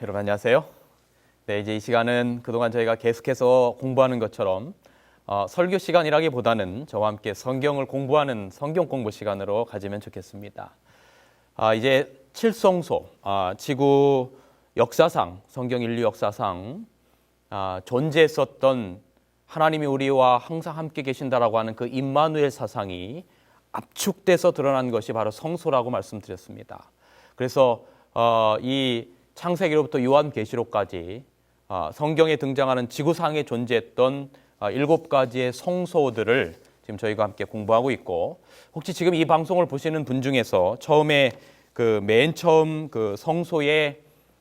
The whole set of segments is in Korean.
여러분 안녕하세요. 네, 이제 이 시간은 그동안 저희가 계속해서 공부하는 것처럼 어, 설교 시간이라기보다는 저와 함께 성경을 공부하는 성경 공부 시간으로 가지면 좋겠습니다. 아, 이제 칠성소, 아, 지구 역사상, 성경 인류 역사상 아, 존재했었던 하나님이 우리와 항상 함께 계신다라고 하는 그 임마누엘 사상이 압축돼서 드러난 것이 바로 성소라고 말씀드렸습니다. 그래서 어, 이 창세기로부터 요한계시록까지 어, 성경에 등장하는 지구상에 존재했던 어, 일곱 가지의 성소들을 지금 저희가 함께 공부하고 있고 혹시 지금 이 방송을 보시는 분 중에서 처음에 그 맨 처음 그 성소의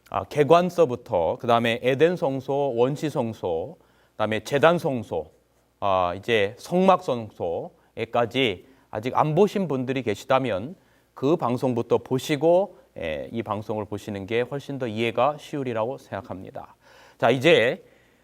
아, 개관서부터 그 다음에 에덴 성소, 원시 성소, 그 다음에 재단 성소, 아, 이제 성막 성소에까지 아직 안 보신 분들이 계시다면 그 방송부터 보시고 에, 이 방송을 보시는 게 훨씬 더 이해가 쉬우리라고 생각합니다. 자 이제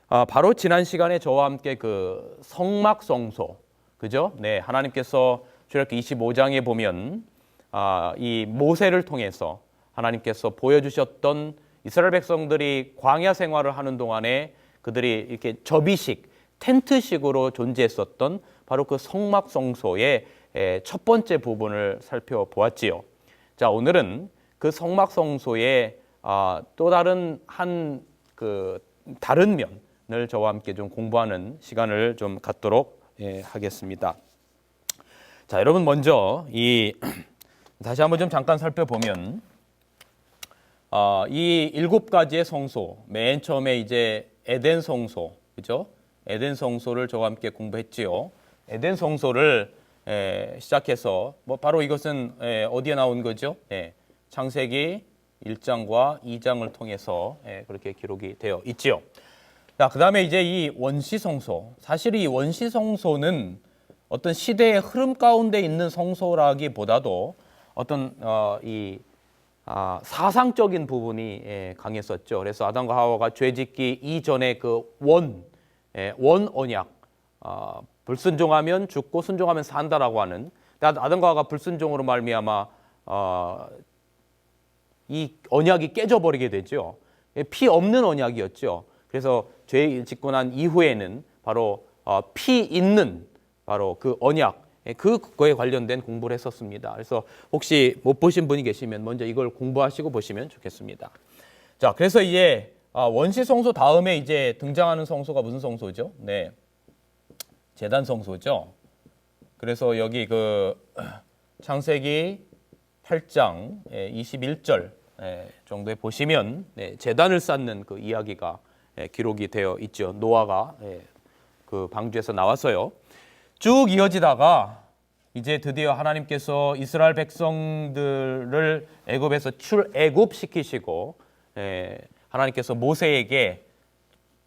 아, 바로 지난 시간에 저와 함께 그 성막 성소, 그죠? 네 하나님께서 출애굽기 25장에 보면 아, 이 모세를 통해서 하나님께서 보여주셨던 이스라엘 백성들이 광야 생활을 하는 동안에 그들이 이렇게 접이식 텐트식으로 존재했었던 바로 그 성막 성소의 에, 첫 번째 부분을 살펴보았지요. 자 오늘은 그 성막 성소의 아, 또 다른 한 그 다른 면을 저와 함께 좀 공부하는 시간을 좀 갖도록 예, 하겠습니다. 자 여러분 먼저 이 다시 한번 좀 잠깐 살펴보면 어, 이 일곱 가지의 성소 맨 처음에 이제 에덴 성소 그죠? 에덴 성소를 저와 함께 공부했지요. 에덴 성소를 에, 시작해서 뭐 바로 이것은 에, 어디에 나온 거죠? 예, 창세기 1장과 2장을 통해서 예, 그렇게 기록이 되어 있지요. 자, 그 다음에 이제 이 원시 성소. 사실 이 원시 성소는 어떤 시대의 흐름 가운데 있는 성소라기보다도 어떤 어, 이 아, 사상적인 부분이 예, 강했었죠. 그래서 아담과 하와가 죄짓기 이전에 그 원, 예, 원 언약, 아, 불순종하면 죽고 순종하면 산다라고 하는. 근데 아담과 하와가 불순종으로 말미암아 어, 이 언약이 깨져버리게 되죠. 예, 피 없는 언약이었죠. 그래서 죄 짓고 난 이후에는 바로 어, 피 있는 바로 그 언약 예, 그거에 관련된 공부를 했었습니다. 그래서 혹시 못 보신 분이 계시면 먼저 이걸 공부하시고 보시면 좋겠습니다. 자, 그래서 이제 아, 원시 성소 다음에 이제 등장하는 성소가 무슨 성소죠? 네, 재단 성소죠. 그래서 여기 그 창세기 8장 21절 예, 정도에 보시면 네, 재단을 쌓는 그 이야기가 예, 기록이 되어 있죠. 노아가 예, 그 방주에서 나왔어요. 쭉 이어지다가 이제 드디어 하나님께서 이스라엘 백성들을 애굽에서 출애굽 시키시고 예, 하나님께서 모세에게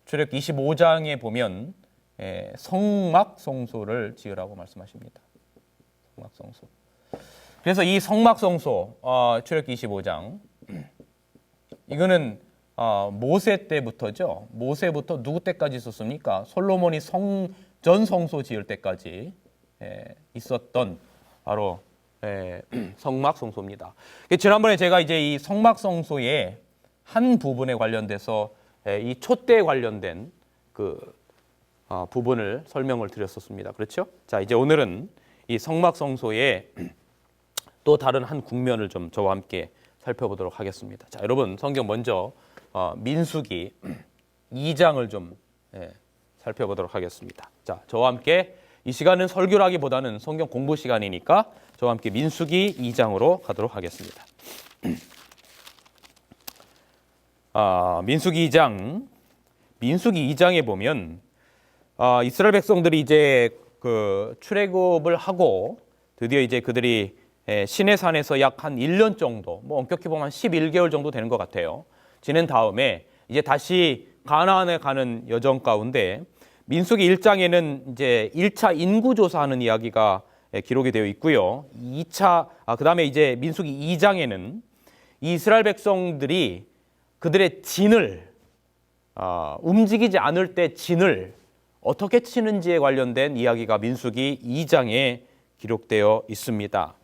출애굽 25장에 보면 예, 성막 성소를 지으라고 말씀하십니다. 성막 성소. 그래서 이 성막 성소 어, 출애굽 25장 이거는 어, 모세 때부터죠. 모세부터 누구 때까지 있었습니까? 솔로몬이 성 전 성소 지을 때까지 예, 있었던 바로 예, 성막 성소입니다. 지난번에 제가 이제 이 성막 성소의 한 부분에 관련돼서 예, 이 촛대에 관련된 그 어, 부분을 설명을 드렸었습니다. 그렇죠? 자, 이제 오늘은 이 성막 성소의 또 다른 한 국면을 좀 저와 함께 살펴보도록 하겠습니다. 자, 여러분 성경 먼저 어, 민수기 2장을 좀 예, 살펴보도록 하겠습니다. 자, 저와 함께 이 시간은 설교라기보다는 성경 공부 시간이니까 저와 함께 민수기 2장으로 가도록 하겠습니다. 아, 민수기 2장 민수기 2장에 보면 아, 이스라엘 백성들이 이제 그 출애굽을 하고 드디어 이제 그들이 예, 시내 산에서 약 한 1년 정도, 뭐 엄격히 보면 한 11개월 정도 되는 것 같아요. 지낸 다음에 이제 다시 가나안에 가는 여정 가운데 민수기 1장에는 이제 1차 인구 조사하는 이야기가 예, 기록이 되어 있고요. 2차 아 그 다음에 이제 민수기 2장에는 이스라엘 백성들이 그들의 진을 아, 움직이지 않을 때 진을 어떻게 치는지에 관련된 이야기가 민수기 2장에 기록되어 있습니다.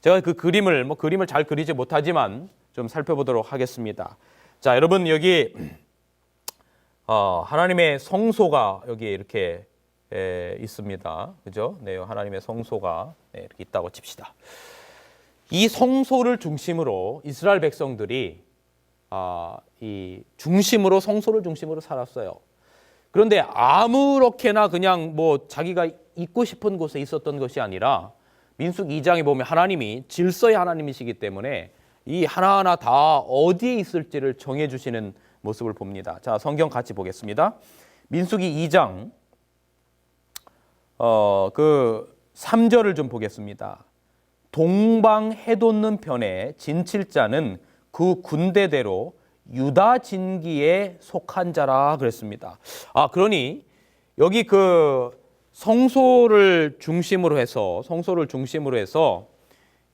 제가 그 그림을 뭐 그림을 잘 그리지 못하지만 좀 살펴보도록 하겠습니다. 자, 여러분 여기 어, 하나님의 성소가 여기 이렇게 에, 있습니다. 그죠? 네, 하나님의 성소가 네, 이렇게 있다고 칩시다. 이 성소를 중심으로 이스라엘 백성들이 아, 이 중심으로 성소를 중심으로 살았어요. 그런데 아무렇게나 그냥 뭐 자기가 있고 싶은 곳에 있었던 것이 아니라 민숙 2장에 보면 하나님이 질서의 하나님이시기 때문에 이 하나하나 다 어디에 있을지를 정해 주시는 모습을 봅니다. 자, 성경 같이 보겠습니다. 민숙이 2장 어, 그 3절을 좀 보겠습니다. 동방 해돋는 편에 진칠자는 그 군대대로 유다 진기에 속한 자라 그랬습니다. 아, 그러니 여기 그 성소를 중심으로 해서 성소를 중심으로 해서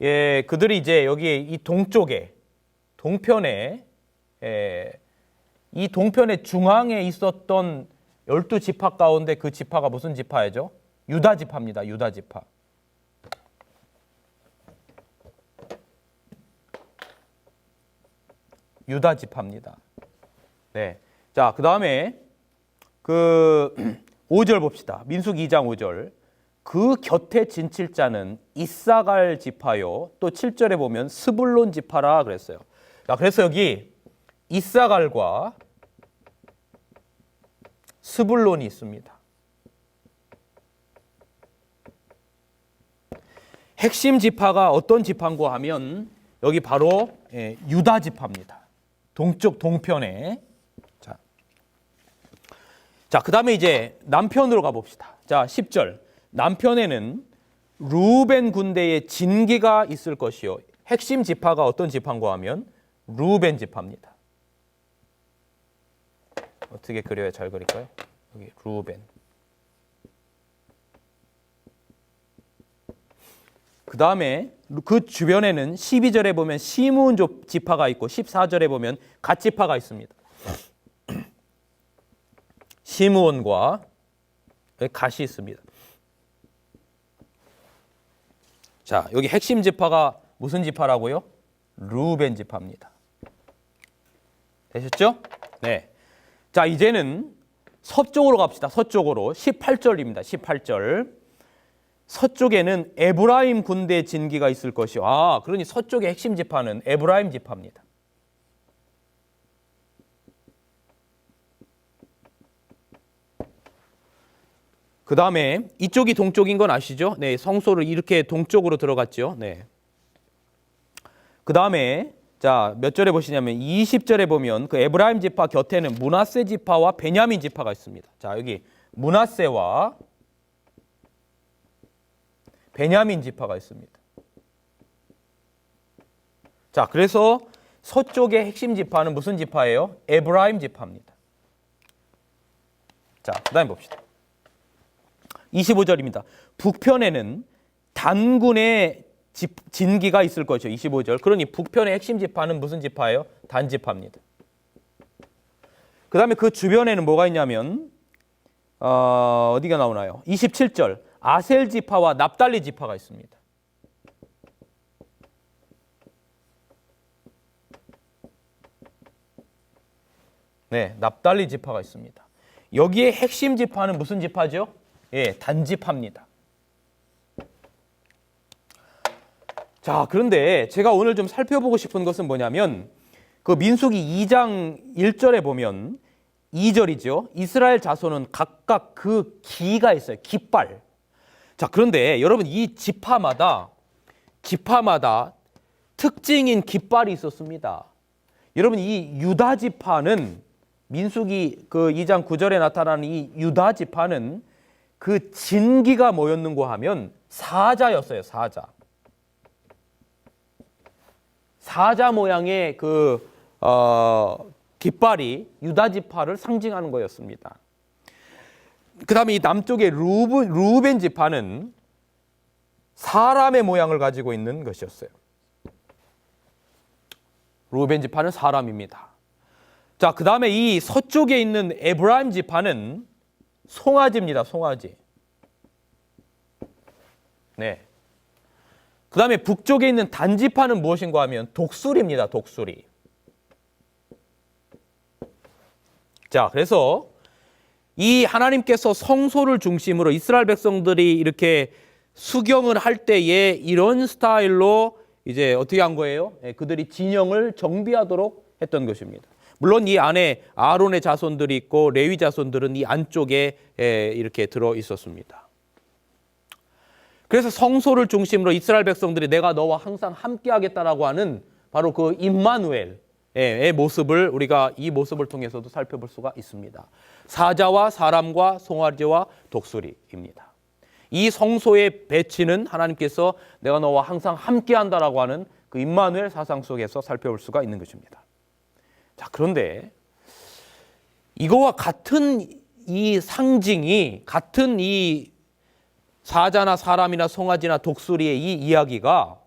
예, 그들이 이제 여기 이 동쪽에 동편에 예, 이 동편의 중앙에 있었던 열두 지파 가운데 그 지파가 무슨 지파예죠? 유다 지파입니다. 유다 지파. 유다 지파입니다. 네. 자, 그다음에 그 5절 봅시다. 민숙 2장 5절. 그 곁에 진칠자는 이사갈 지파요. 또 7절에 보면 스불론 지파라 그랬어요. 자, 그래서 여기 이사갈과 스불론이 있습니다. 핵심 지파가 어떤 지파인고 하면 여기 바로 예, 유다 지파입니다. 동쪽 동편에 자, 자 그 다음에 이제 남편으로 가봅시다. 자 10절 남편에는 루벤 군대의 진기가 있을 것이요 핵심 지파가 어떤 지파인고 하면 루벤 지파입니다. 어떻게 그려야 잘 그릴까요? 여기 루벤. 그 다음에 그 주변에는 12절에 보면 시므온 조- 지파가 있고 14절에 보면 갓 지파가 있습니다. 시므온과 갓이 있습니다. 자, 여기 핵심 지파가 무슨 지파라고요? 루벤 지파입니다. 되셨죠? 네. 자, 이제는 서쪽으로 갑시다. 서쪽으로 18절입니다. 18절. 서쪽에는 에브라임 군대 진기가 있을 것이요. 아, 그러니 서쪽의 핵심 지파는 에브라임 지파입니다. 그 다음에 이쪽이 동쪽인 건 아시죠? 네, 성소를 이렇게 동쪽으로 들어갔죠. 네. 그 다음에 자, 몇 절에 보시냐면 20절에 보면 그 에브라임 지파 곁에는 문하세 지파와 베냐민 지파가 있습니다. 자, 여기 문하세와 베냐민 지파가 있습니다. 자, 그래서 서쪽의 핵심 지파는 무슨 지파예요? 에브라임 지파입니다. 자, 그다음 봅시다. 25절입니다. 북편에는 단군의 집- 진기가 있을 것이요. 25절. 그러니 북편의 핵심 지파는 무슨 지파예요? 단 지파입니다. 그 다음에 그 주변에는 뭐가 있냐면 어, 어디가 나오나요? 27절. 아셀 지파와 납달리 지파가 있습니다. 네, 납달리 지파가 있습니다. 여기에 핵심 지파는 무슨 지파죠? 예, 단지파입니다. 자, 그런데 제가 오늘 좀 살펴보고 싶은 것은 뭐냐면 그 민수기 2장 1절에 보면 2절이죠. 이스라엘 자손은 각각 그 기가 있어요. 깃발. 자, 그런데 여러분 이 지파마다 지파마다 특징인 깃발이 있었습니다. 여러분 이 유다 지파는 민수기 그 2장 9절에 나타나는 이 유다 지파는 그 진기가 뭐였는고 하면 사자였어요. 사자. 사자 모양의 그 어, 깃발이 유다 지파를 상징하는 거였습니다. 그다음에 이 남쪽의 루브, 루벤 지파는 사람의 모양을 가지고 있는 것이었어요. 루벤 지파는 사람입니다. 자, 그다음에 이 서쪽에 있는 에브라임 지파는 송아지입니다. 송아지. 네. 그 다음에 북쪽에 있는 단지파는 무엇인가 하면 독수리입니다. 독수리. 자, 그래서 이 하나님께서 성소를 중심으로 이스라엘 백성들이 이렇게 수경을 할 때에 이런 스타일로 이제 어떻게 한 거예요? 예, 그들이 진영을 정비하도록 했던 것입니다. 물론 이 안에 아론의 자손들이 있고 레위 자손들은 이 안쪽에 예, 이렇게 들어 있었습니다. 그래서 성소를 중심으로 이스라엘 백성들이 내가 너와 항상 함께하겠다라고 하는 바로 그 임마누엘의 모습을 우리가 이 모습을 통해서도 살펴볼 수가 있습니다. 사자와 사람과 송아지와 독수리입니다. 이 성소의 배치는 하나님께서 내가 너와 항상 함께한다라고 하는 그 임마누엘 사상 속에서 살펴볼 수가 있는 것입니다. 자 그런데 이거와 같은 이 상징이 같은 이 사자나 사람이나 송아지나 독수리의 이 이야기가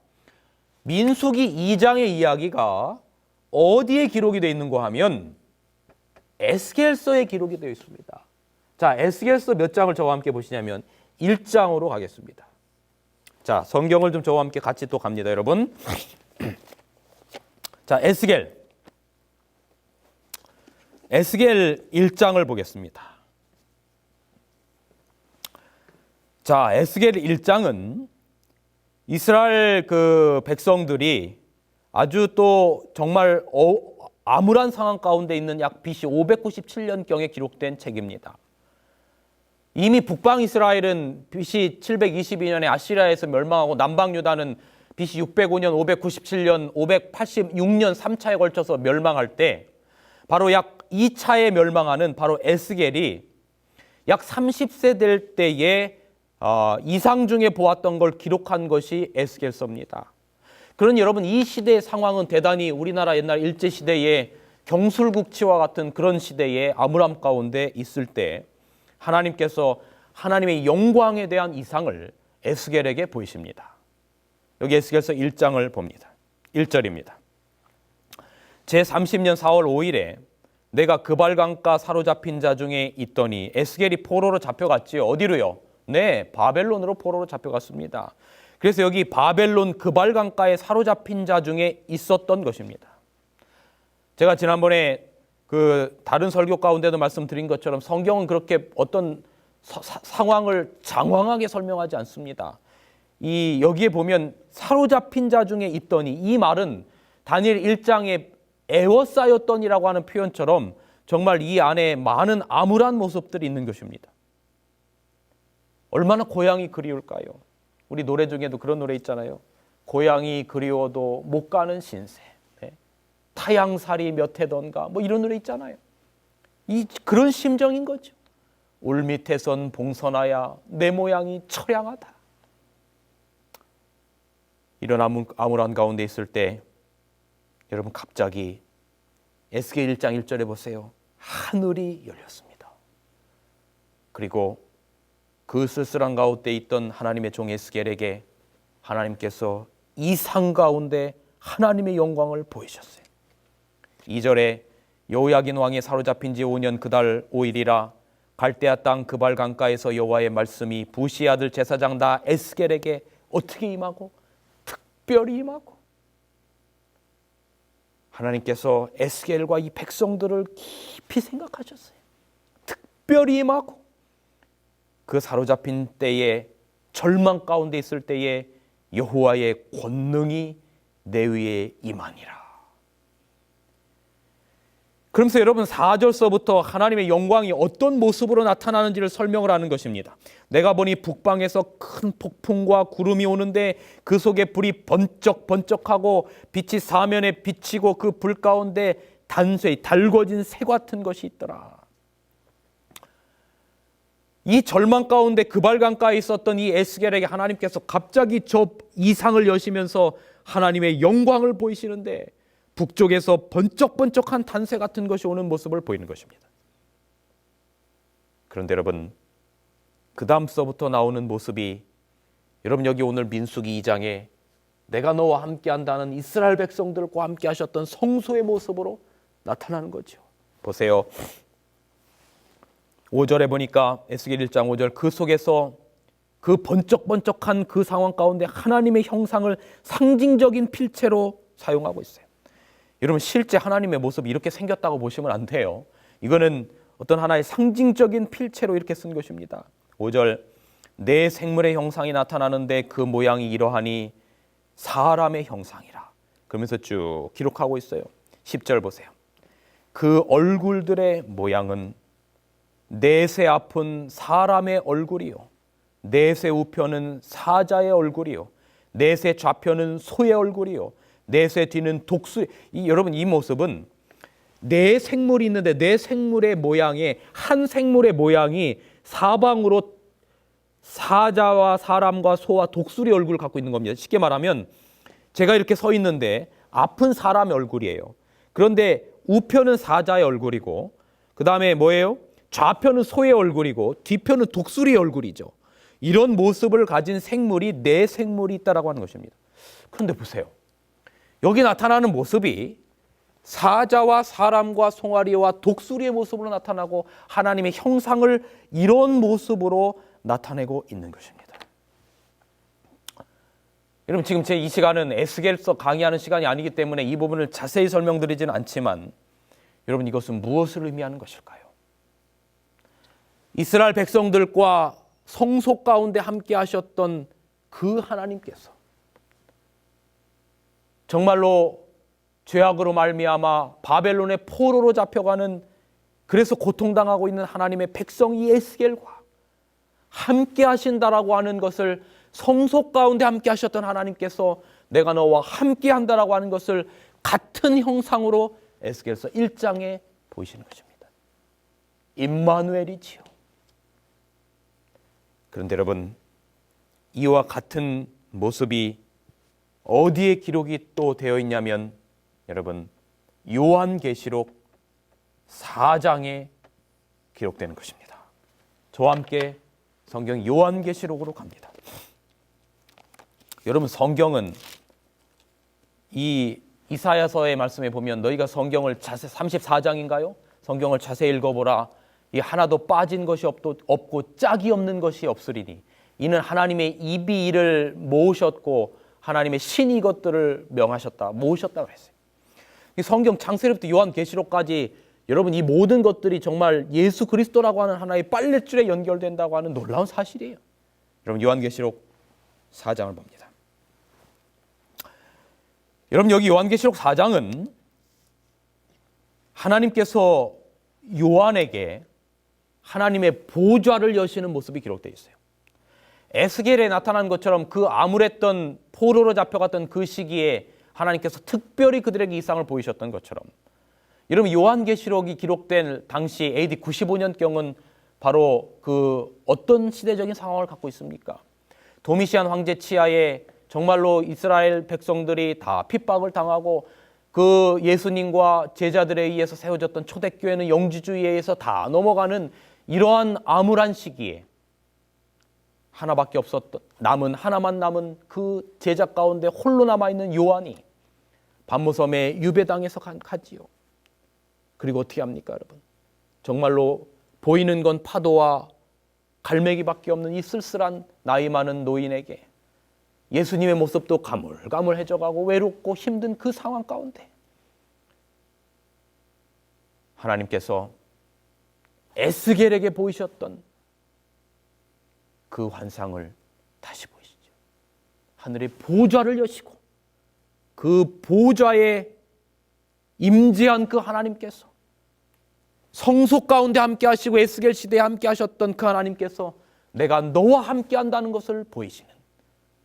민수기 2장의 이야기가 어디에 기록이 되어 있는가 하면 에스겔서에 기록이 되어 있습니다. 자, 에스겔서 몇 장을 저와 함께 보시냐면 1장으로 가겠습니다. 자, 성경을 좀 저와 함께 같이 또 갑니다, 여러분. 자, 에스겔. 에스겔 1장을 보겠습니다. 자, 에스겔 1장은 이스라엘 그 백성들이 아주 또 정말 어, 암울한 상황 가운데 있는 약 BC 597년경에 기록된 책입니다. 이미 북방 이스라엘은 BC 722년에 아시리아에서 멸망하고 남방 유다는 BC 605년, 597년, 586년 3차에 걸쳐서 멸망할 때 바로 약 2차에 멸망하는 바로 에스겔이 약 30세 될 때에 어, 이상 중에 보았던 걸 기록한 것이 에스겔서입니다. 그런 여러분 이 시대의 상황은 대단히 우리나라 옛날 일제 시대의 경술국치와 같은 그런 시대의 암울함 가운데 있을 때 하나님께서 하나님의 영광에 대한 이상을 에스겔에게 보이십니다. 여기 에스겔서 1장을 봅니다. 1절입니다. 제 30년 4월 5일에 내가 그발강가 사로잡힌 자 중에 있더니 에스겔이 포로로 잡혀갔지요. 어디로요? 네, 바벨론으로 포로로 잡혀갔습니다. 그래서 여기 바벨론 그발강가에 사로잡힌 자 중에 있었던 것입니다. 제가 지난번에 그 다른 설교 가운데도 말씀드린 것처럼 성경은 그렇게 어떤 사, 상황을 장황하게 설명하지 않습니다. 이 여기에 보면 사로잡힌 자 중에 있더니 이 말은 다니엘 1장에 애워싸였더니라고 하는 표현처럼 정말 이 안에 많은 암울한 모습들이 있는 것입니다. 얼마나 고향이 그리울까요? 우리 노래 중에도 그런 노래 있잖아요. 고향이 그리워도 못 가는 신세. 네. 타양살이 몇 해던가 뭐 이런 노래 있잖아요. 이 그런 심정인 거죠. 울 밑에선 봉선하야 내 모양이 처량하다. 이런 암울, 암울한 가운데 있을 때 여러분 갑자기 에스겔 1장 1절에 보세요. 하늘이 열렸습니다. 그리고 그 쓸쓸한 가운데 있던 하나님의 종 에스겔에게 하나님께서 이상 가운데 하나님의 영광을 보이셨어요. 2절에 여호야긴 왕이 사로잡힌 지 5년 그달 5일이라 갈대아 땅 그발 강가에서 여호와의 말씀이 부시 아들 제사장 다 에스겔에게 어떻게 임하고 특별히 임하고 하나님께서 에스겔과 이 백성들을 깊이 생각하셨어요. 특별히 임하고 그 사로잡힌 때에 절망 가운데 있을 때에 여호와의 권능이 내 위에 임하니라. 그러면서 여러분 4절서부터 하나님의 영광이 어떤 모습으로 나타나는지를 설명을 하는 것입니다. 내가 보니 북방에서 큰 폭풍과 구름이 오는데 그 속에 불이 번쩍번쩍하고 빛이 사면에 비치고 그 불 가운데 단쇠 달궈진 새 같은 것이 있더라. 이 절망 가운데 그발강가에 있었던 이 에스겔에게 하나님께서 갑자기 저 이상을 여시면서 하나님의 영광을 보이시는데 북쪽에서 번쩍번쩍한 단새 같은 것이 오는 모습을 보이는 것입니다. 그런데 여러분 그 다음서부터 나오는 모습이 여러분 여기 오늘 민수기 2장에 내가 너와 함께 한다는 이스라엘 백성들과 함께 하셨던 성소의 모습으로 나타나는 거죠. 보세요. 5절에 보니까 에스겔 1장 5절 그 속에서 그 번쩍번쩍한 그 상황 가운데 하나님의 형상을 상징적인 필체로 사용하고 있어요. 여러분 실제 하나님의 모습이 이렇게 생겼다고 보시면 안 돼요. 이거는 어떤 하나의 상징적인 필체로 이렇게 쓴 것입니다. 5절 내 생물의 형상이 나타나는데 그 모양이 이러하니 사람의 형상이라. 그러면서 쭉 기록하고 있어요. 10절 보세요. 그 얼굴들의 모양은 내세 앞은 사람의 얼굴이요. 내세 우편은 사자의 얼굴이요. 내세 좌편은 소의 얼굴이요. 내세 뒤는 독수. 이 여러분 이 모습은 네 생물이 있는데 네 생물의 모양에 한 생물의 모양이 사방으로 사자와 사람과 소와 독수리 얼굴을 갖고 있는 겁니다. 쉽게 말하면 제가 이렇게 서 있는데 앞은 사람의 얼굴이에요. 그런데 우편은 사자의 얼굴이고 그 다음에 뭐예요? 좌편은 소의 얼굴이고 뒤편은 독수리의 얼굴이죠. 이런 모습을 가진 생물이 네 생물이 있다라고 하는 것입니다. 그런데 보세요. 여기 나타나는 모습이 사자와 사람과 송아리와 독수리의 모습으로 나타나고 하나님의 형상을 이런 모습으로 나타내고 있는 것입니다. 여러분 지금 제 이 시간은 에스겔서 강의하는 시간이 아니기 때문에 이 부분을 자세히 설명드리지는 않지만 여러분 이것은 무엇을 의미하는 것일까요? 이스라엘 백성들과 성소 가운데 함께 하셨던 그 하나님께서 정말로 죄악으로 말미암아 바벨론의 포로로 잡혀가는 그래서 고통당하고 있는 하나님의 백성 이 에스겔과 함께 하신다라고 하는 것을 성소 가운데 함께 하셨던 하나님께서 내가 너와 함께 한다라고 하는 것을 같은 형상으로 에스겔서 1장에 보이시는 것입니다. 임마누엘이지요. 그런데 여러분 이와 같은 모습이 어디에 기록이 또 되어 있냐면 여러분 요한계시록 4장에 기록되는 것입니다. 저와 함께 성경 요한계시록으로 갑니다. 여러분 성경은 이 이사야서의 말씀에 보면 너희가 성경을 자세 34장인가요? 성경을 자세히 읽어보라. 이 하나도 빠진 것이 없고, 없고 짝이 없는 것이 없으리니 이는 하나님의 입이 이를 모으셨고 하나님의 신이 이것들을 명하셨다 모으셨다고 했어요. 이 성경 창세로부터 요한계시록까지 여러분 이 모든 것들이 정말 예수 그리스도라고 하는 하나의 빨랫줄에 연결된다고 하는 놀라운 사실이에요. 여러분 요한계시록 4장을 봅니다. 여러분 여기 요한계시록 4장은 하나님께서 요한에게 하나님의 보좌를 여시는 모습이 기록되어 있어요. 에스겔에 나타난 것처럼 그 암울했던 포로로 잡혀갔던 그 시기에 하나님께서 특별히 그들에게 이상을 보이셨던 것처럼 여러분 요한계시록이 기록된 당시 AD 95년경은 바로 그 어떤 시대적인 상황을 갖고 있습니까? 도미시안 황제 치하에 정말로 이스라엘 백성들이 다 핍박을 당하고 그 예수님과 제자들에 의해서 세워졌던 초대교회는 영지주의에 의해서 다 넘어가는 이러한 암울한 시기에 하나밖에 없었던 남은 하나만 남은 그 제자 가운데 홀로 남아 있는 요한이 반모섬에 유배당해서 가지요. 그리고 어떻게 합니까, 여러분? 정말로 보이는 건 파도와 갈매기밖에 없는 이 쓸쓸한 나이 많은 노인에게 예수님의 모습도 가물가물해져 가고 외롭고 힘든 그 상황 가운데 하나님께서 에스겔에게 보이셨던 그 환상을 다시 보이시죠. 하늘의 보좌를 여시고 그 보좌에 임재한 그 하나님께서 성소 가운데 함께 하시고 에스겔 시대에 함께 하셨던 그 하나님께서 내가 너와 함께 한다는 것을 보이시는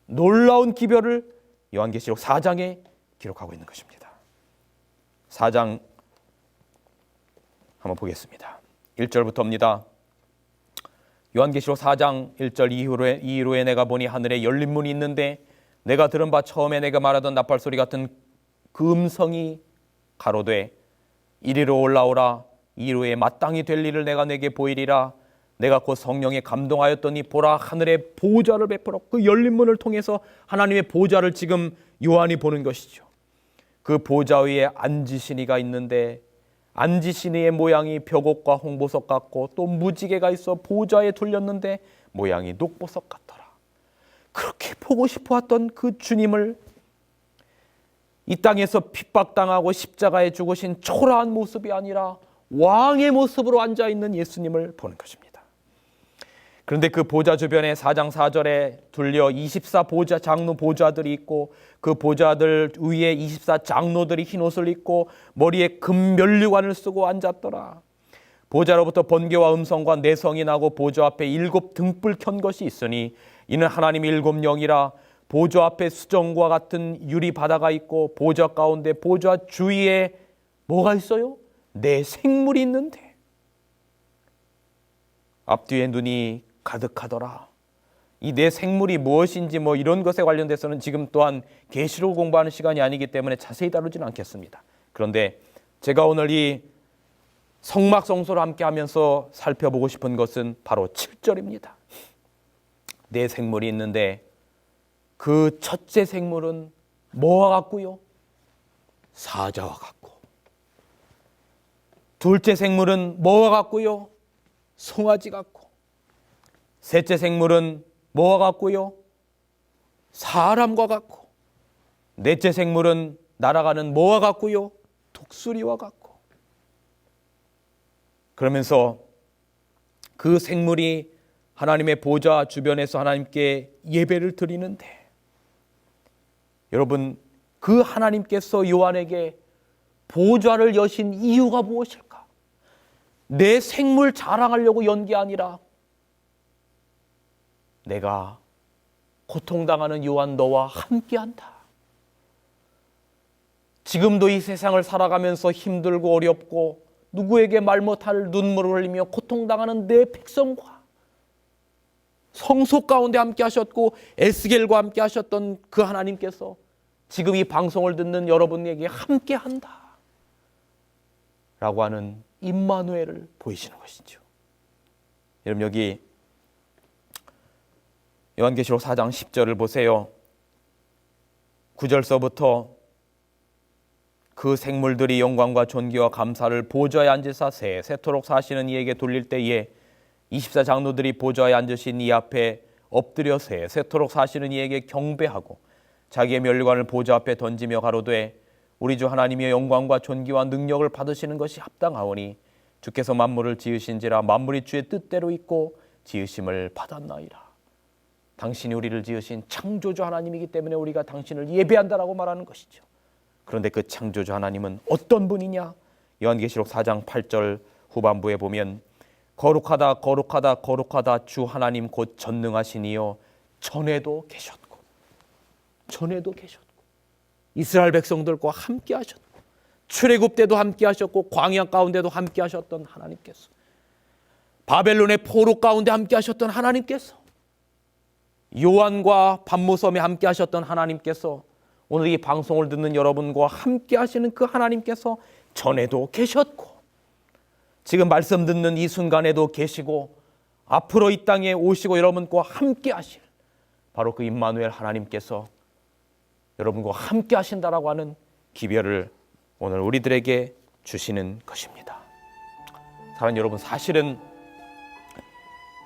놀라운 기별을 요한계시록 4장에 기록하고 있는 것입니다. 4장 한번 보겠습니다. 1절부터입니다. 요한계시록 4장 1절 이후에 이후에 내가 보니 하늘에 열린 문이 있는데 내가 들은 바 처음에 내가 말하던 나팔 소리 같은 그 음성이 가로되 이리로 올라오라 이루에 마땅히 될 일을 내가 내게 보이리라 내가 곧 성령에 감동하였더니 보라 하늘의 보좌를 베풀어 그 열린 문을 통해서 하나님의 보좌를 지금 요한이 보는 것이죠. 그 보좌 위에 앉으시니가 있는데 앉으시니의 모양이 벽옥과 홍보석 같고 또 무지개가 있어 보좌에 둘렸는데 모양이 녹보석 같더라. 그렇게 보고 싶어 왔던 그 주님을 이 땅에서 핍박당하고 십자가에 죽으신 초라한 모습이 아니라 왕의 모습으로 앉아 있는 예수님을 보는 것입니다. 그런데 그 보좌 주변에 4장 4절에 둘려 24 보좌 장로 보좌들이 있고 그 보좌들 위에 24 장로들이 흰 옷을 입고 머리에 금 면류관을 쓰고 앉았더라. 보좌로부터 번개와 음성과 내성이 나고 보좌 앞에 일곱 등불 켠 것이 있으니 이는 하나님 일곱 영이라 보좌 앞에 수정과 같은 유리 바다가 있고 보좌 가운데 보좌 주위에 뭐가 있어요? 내 생물이 있는데 앞뒤에 눈이 가득하더라. 이 내 생물이 무엇인지 뭐 이런 것에 관련돼서는 지금 또한 계시록 공부하는 시간이 아니기 때문에 자세히 다루지는 않겠습니다. 그런데 제가 오늘 이 성막성소를 함께 하면서 살펴보고 싶은 것은 바로 7절입니다. 내 생물이 있는데 그 첫째 생물은 뭐와 같고요? 사자와 같고 둘째 생물은 뭐와 같고요? 송아지 같고 셋째 생물은 뭐와 같고요? 사람과 같고 넷째 생물은 날아가는 뭐와 같고요? 독수리와 같고 그러면서 그 생물이 하나님의 보좌 주변에서 하나님께 예배를 드리는데 여러분 그 하나님께서 요한에게 보좌를 여신 이유가 무엇일까? 내 생물 자랑하려고 연 게 아니라 내가 고통당하는 요한 너와 함께한다. 지금도 이 세상을 살아가면서 힘들고 어렵고 누구에게 말 못할 눈물을 흘리며 고통당하는 내 백성과 성소 가운데 함께 하셨고 에스겔과 함께 하셨던 그 하나님께서 지금 이 방송을 듣는 여러분에게 함께 한다. 라고 하는 임마누엘을 보이시는 것이죠. 여러분 여기 요한계시록 4장 10절을 보세요. 9절서부터 그 생물들이 영광과 존귀와 감사를 보좌에 앉으사 새 세토록 사시는 이에게 돌릴 때에 24 장로들이 보좌에 앉으신 이 앞에 엎드려 새 세토록 사시는 이에게 경배하고 자기의 면류관을 보좌 앞에 던지며 가로되 우리 주 하나님의 영광과 존귀와 능력을 받으시는 것이 합당하오니 주께서 만물을 지으신지라 만물이 주의 뜻대로 있고 지으심을 받았나이다. 당신이 우리를 지으신 창조주 하나님이기 때문에 우리가 당신을 예배한다라고 말하는 것이죠. 그런데 그 창조주 하나님은 어떤 분이냐? 요한계시록 4장 8절 후반부에 보면 거룩하다 거룩하다 거룩하다 주 하나님 곧 전능하시니요 전에도 계셨고 전에도 계셨고 이스라엘 백성들과 함께 하셨고 출애굽 때도 함께 하셨고 광야 가운데도 함께 하셨던 하나님께서 바벨론의 포로 가운데 함께 하셨던 하나님께서 요한과 반모섬에 함께 하셨던 하나님께서 오늘 이 방송을 듣는 여러분과 함께 하시는 그 하나님께서 전에도 계셨고 지금 말씀 듣는 이 순간에도 계시고 앞으로 이 땅에 오시고 여러분과 함께 하실 바로 그 임마누엘 하나님께서 여러분과 함께 하신다라고 하는 기별을 오늘 우리들에게 주시는 것입니다. 사랑하는 여러분 사실은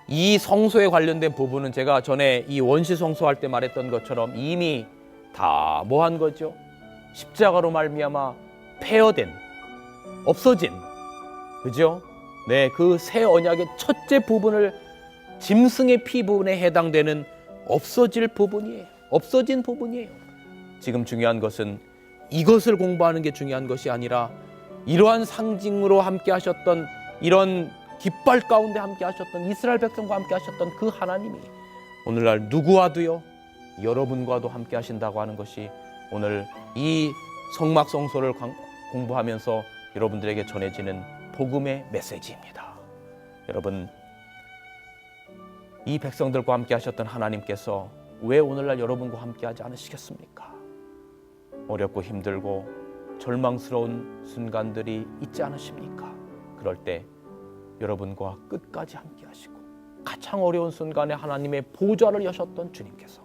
이 성소에 관련된 부분은 제가 전에 이 원시 성소할 때 말했던 것처럼 이미 다 뭐 한 거죠? 십자가로 말미암아 폐허된 없어진 그죠? 네, 그 새 언약의 첫째 부분을 짐승의 피 부분에 해당되는 없어질 부분이에요. 없어진 부분이에요. 지금 중요한 것은 이것을 공부하는 게 중요한 것이 아니라 이러한 상징으로 함께 하셨던 이런 깃발 가운데 함께 하셨던 이스라엘 백성과 함께 하셨던 그 하나님이 오늘날 누구와도요 여러분과도 함께 하신다고 하는 것이 오늘 이 성막성소를 공부하면서 여러분들에게 전해지는 복음의 메시지입니다. 여러분 이 백성들과 함께 하셨던 하나님께서 왜 오늘날 여러분과 함께 하지 않으시겠습니까? 어렵고 힘들고 절망스러운 순간들이 있지 않으십니까? 그럴 때 여러분과 끝까지 함께 하시고 가장 어려운 순간에 하나님의 보좌를 여셨던 주님께서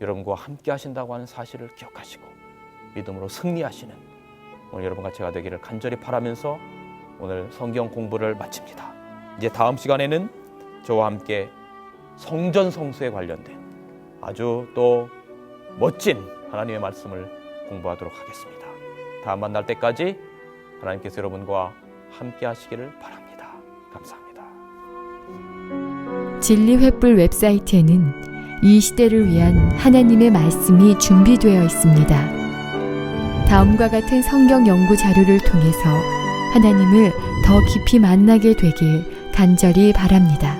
여러분과 함께 하신다고 하는 사실을 기억하시고 믿음으로 승리하시는 오늘 여러분과 제가 되기를 간절히 바라면서 오늘 성경 공부를 마칩니다. 이제 다음 시간에는 저와 함께 성전 성수에 관련된 아주 또 멋진 하나님의 말씀을 공부하도록 하겠습니다. 다음 만날 때까지 하나님께서 여러분과 함께 하시기를 바랍니다. 감사합니다. 진리 횃불 웹사이트에는 이 시대를 위한 하나님의 말씀이 준비되어 있습니다. 다음과 같은 성경 연구 자료를 통해서 하나님을 더 깊이 만나게 되길 간절히 바랍니다.